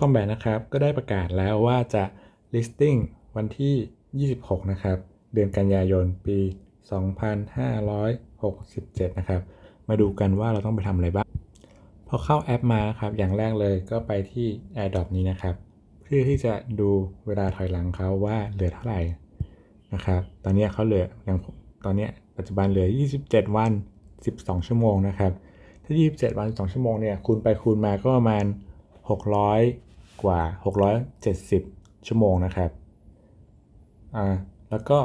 Combat นะครับ ก็ได้ประกาศแล้วว่าจะ listing วันที่ 26 นะครับ เดือนกันยายนปี 2567 นะครับ มาดูกันว่าเราต้องไปทำอะไรบ้าง พอเข้าแอปมานะครับ อย่างแรกเลยก็ไปที่ AirDrop นี้นะครับ เพื่อที่จะดูเวลาถอยหลังเขาว่าเหลือเท่าไหร่นะครับ ตอนนี้เขาเหลืออย่างตอนนี้ปัจจุบันเหลือ 27 วัน 12 ชั่วโมงนะครับ ถ้า 27 วัน 12 ชั่วโมงเนี่ย คูณไปคูณมาก็ประมาณ 600 กว่า 670 ชั่วโมงนะครับอ่าแล้วก็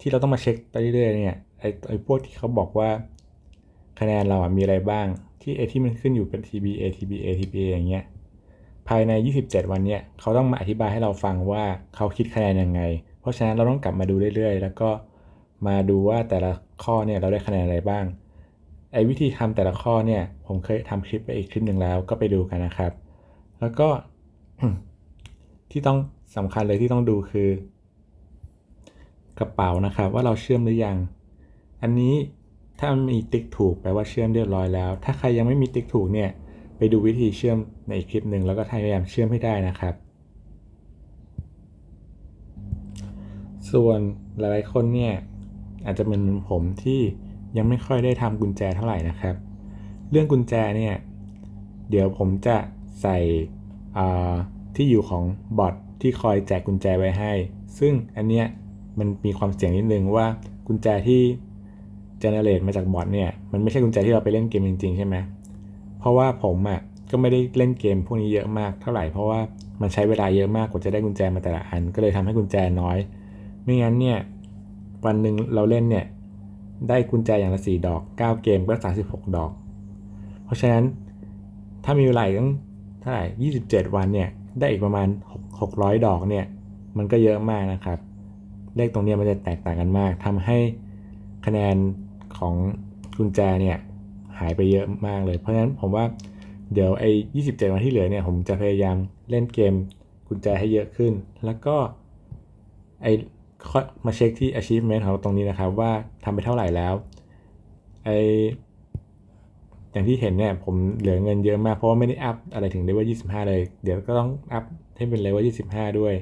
ที่เราต้องมาเช็คไปเรื่อยๆเนี่ยไอ้ไอ้พวกที่เขาบอกว่าคะแนนเราอะมีอะไรบ้างที่ไอ้ที่มันขึ้นอยู่เป็น TBA TBA TBA อย่างเงี้ยภายใน 27 วันเนี่ยเขาต้องมาอธิบายให้เราฟังว่าเขาคิดคะแนนยังไง เพราะฉะนั้นเราต้องกลับมาดูเรื่อยๆ แล้วก็มาดูว่าแต่ละข้อเนี่ยเราได้คะแนนอะไรบ้างไอ้วิธีทำแต่ละข้อเนี่ยผมเคยทำคลิปไปอีกคลิปหนึ่งแล้วก็ไปดูกันนะครับ แล้วก็ ที่ต้องสำคัญเลยที่ต้องดูคือ กระเป๋านะครับ ว่าเราเชื่อมหรือยัง อันนี้ถ้ามีติ๊กถูกแปลว่าเชื่อมเรียบร้อยแล้ว ถ้าใครยังไม่มีติ๊กถูกเนี่ย ไปดูวิธีเชื่อมในอีกคลิปหนึ่งแล้วก็พยายามเชื่อมให้ได้นะครับ ส่วนหลายๆคนเนี่ยอาจจะเป็นผมที่ยังไม่ค่อยได้ทำกุญแจเท่าไหร่นะครับ เรื่องกุญแจเนี่ย เดี๋ยวผมจะใส่ ที่อยู่ของบอทที่คอยแจกกุญแจไว้ให้ ซึ่งอันเนี้ยมันมีความเสี่ยงนิดนึงว่ากุญแจที่เจเนเรตมาจากบอทเนี่ยมันไม่ใช่กุญแจที่เราไปเล่นเกมจริงๆ ใช่ไหมเพราะว่าผมอะก็ไม่ได้เล่นเกมพวกนี้เยอะมากเท่าไหร่เพราะว่ามันใช้เวลาเยอะมากกว่าจะได้กุญแจมาแต่ละอัน ก็เลยทำให้กุญแจน้อย ไม่งั้นเนี่ยวันหนึ่งเราเล่นเนี่ยได้กุญแจอย่างละสี่ดอก 9 เกมก็36 ดอก เพราะฉะนั้นถ้ามีเวลาตั้ง เท่าไหร่ 27 วันเนี่ย ได้อีกประมาณ 600 ดอกเนี่ย มันก็เยอะมากนะครับ เลขตรงนี้มันจะแตกต่างกันมากทำให้คะแนนของกุญแจเนี่ยหายไปเยอะมากเลย เพราะฉะนั้นผมว่าเดี๋ยวไอ้27 วันที่เหลือเนี่ยผมจะพยายามเล่นเกมกุญแจให้เยอะขึ้น แล้วก็ไอค่อยมาเช็คที่ achievement ของเราตรงนี้นะครับ ว่าทำไปเท่าไหร่แล้วไอ อย่างที่เห็นเนี่ยผมเหลือเงินเยอะมากเพราะว่าไม่ได้อัพอะไรถึงเลเวล25 เลย เดี๋ยวก็ต้องอัพให้เป็นเลเวล25 ด้วย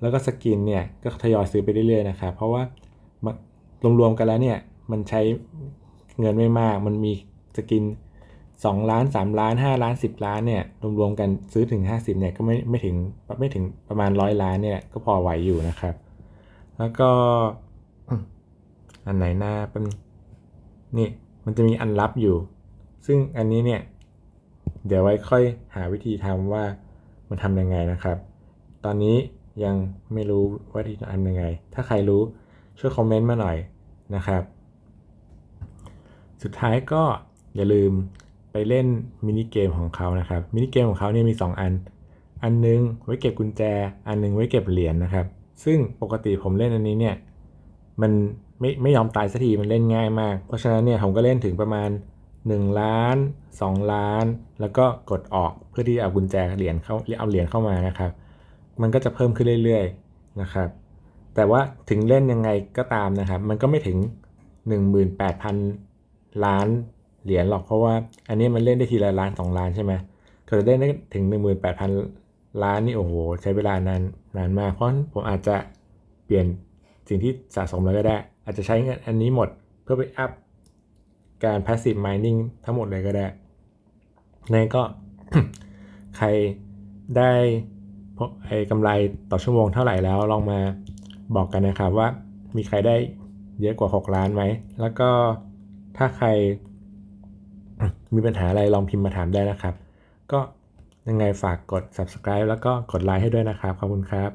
แล้วก็สกินเนี่ยก็ทยอยซื้อไปเรื่อยๆนะครับเพราะว่ารวมๆกันแล้วเนี่ยมันใช้เงินไม่มาก มันมีสกิน 2 ล้าน 3 ล้าน 5 ล้าน 10 ล้านเนี่ยรวมๆกันซื้อถึง 50เนี่ยก็ไม่ไม่ถึงไม่ถึงประมาณร้อยล้านเนี่ยก็พอไหวอยู่นะครับ แล้วก็อันไหนหน้าเป็นนี่มันจะมีอันลับอยู่ ซึ่งอันนี้เนี่ย เดี๋ยวไว้ค่อยหาวิธีทำว่ามันทำยังไงนะครับ ตอนนี้ยังไม่รู้ว่าที่จะทำยังไง ถ้าใครรู้ช่วยคอมเมนต์มาหน่อยนะครับ สุดท้ายก็อย่าลืมไปเล่นมินิเกมของเขานะครับ มินิเกมของเขาเนี่ยมี 2 อัน อันนึงไว้เก็บกุญแจ อันนึงไว้เก็บเหรียญนะครับ ซึ่งปกติผมเล่นอันนี้เนี่ย มันไม่ไม่ยอมตายสักทีมันเล่นง่ายมาก เพราะฉะนั้นเนี่ยผมก็เล่นถึงประมาณ 1 ล้าน 2 ล้าน แล้วก็กดออกเพื่อที่จะเอากุญแจเหรียญเข้าเอาเหรียญเข้ามานะครับ มันก็จะเพิ่มขึ้นเรื่อยๆนะครับ แต่ว่าถึงเล่นยังไงก็ตามนะครับ มันก็ไม่ถึง 18,000 ล้านเหรียญหรอกเพราะว่า อันนี้มันเล่นได้ทีละล้าน 2 ล้านใช่ไหมก็จะเล่นได้ถึง 18,000 ล้านนี่โอ้โห ใช้เวลานานนานมากเพราะผมอาจจะเปลี่ยนสิ่งที่สะสมแล้วก็ได้ อาจจะใช้เงินอันนี้หมดเพื่อไปอัพ การ passive mining ทั้งหมดเลยก็ได้นั่นก็ใครได้ไอ้กำไรต่อชั่วโมงเท่าไหร่แล้วลองมาบอกกันนะครับว่ามีใครได้เยอะกว่า 6 ล้านไหม แล้วก็ถ้าใครมีปัญหาอะไรลองพิมพ์มาถามได้นะครับ ก็ยังไงฝากกด subscribe แล้วก็กดไลค์ให้ด้วยนะครับ ขอบคุณครับ